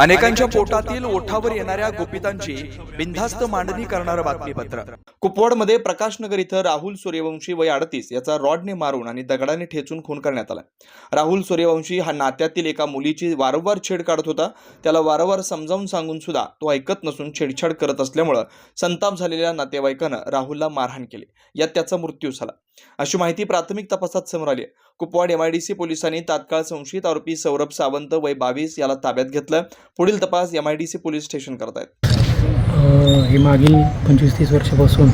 अनेकांच्या पोटातील ओठावर येणाऱ्या गोपितांची बिनधास्त मांडणी करणारं बातमीपत्र. कुपवाडमध्ये प्रकाशनगर इथं राहुल सूर्यवंशी वय अडतीस याचा रॉडने मारून आणि दगडाने ठेचून खून करण्यात आला. राहुल सूर्यवंशी हा नात्यातील एका मुलीची वारंवार छेड काढत होता. त्याला वारंवार समजावून सांगून सुद्धा तो ऐकत नसून छेडछाड करत असल्यामुळं संताप झालेल्या नातेवाईकानं राहुलला मारहाण केली. यात त्याचा मृत्यू झाला. अशी माहिती प्राथमिक तपासात समोर आली आहे. कुपवाड एमआयडीसी पोलिसांनी तात्काळ संशयित आरोपी सौरभ सावंत वय बावीस याला ताब्यात घेतलं. पुढील तपास एमआयडीसी पोलीस स्टेशन करत आहेत हे मागील पंचवीस तीस वर्षापासून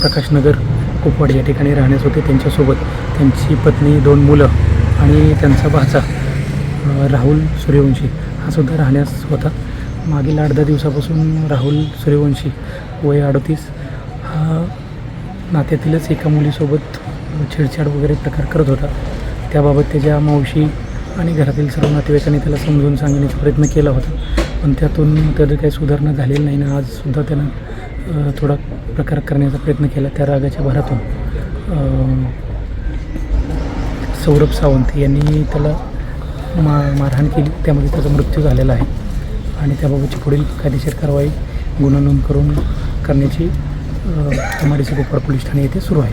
प्रकाशनगर कुपवाड या ठिकाणी राहण्यास होते. त्यांच्यासोबत त्यांची पत्नी दोन मुलं आणि त्यांचा भाचा राहुल सूर्यवंशी हा सुद्धा राहण्यास होता. मागील आठ दहा दिवसापासून राहुल सूर्यवंशी वय अडतीस. हा नात्यातीलच एका मुलीसोबत छेडछाड वगैरे प्रकार करत होता. त्याबाबत त्याच्या मावशी आणि घरातील सर्व नातेवाईकांनी त्याला समजून सांगण्याचा प्रयत्न केला होता. पण त्यातून त्याचं काही सुधारणा झालेली नाही ना आजसुद्धा त्यानं थोडा प्रकार करण्याचा प्रयत्न केला त्या रागाच्या भरातून. सौरभ सावंत यांनी त्याला मा मारहाण केली. त्यामध्ये त्याचा मृत्यू झालेला आहे. आणि त्याबाबतची पुढील कायदेशीर कारवाई गुन्हा नोंद करून करण्याची एम गोपाळ पोलीस ठाणे येथे सुरू आहे.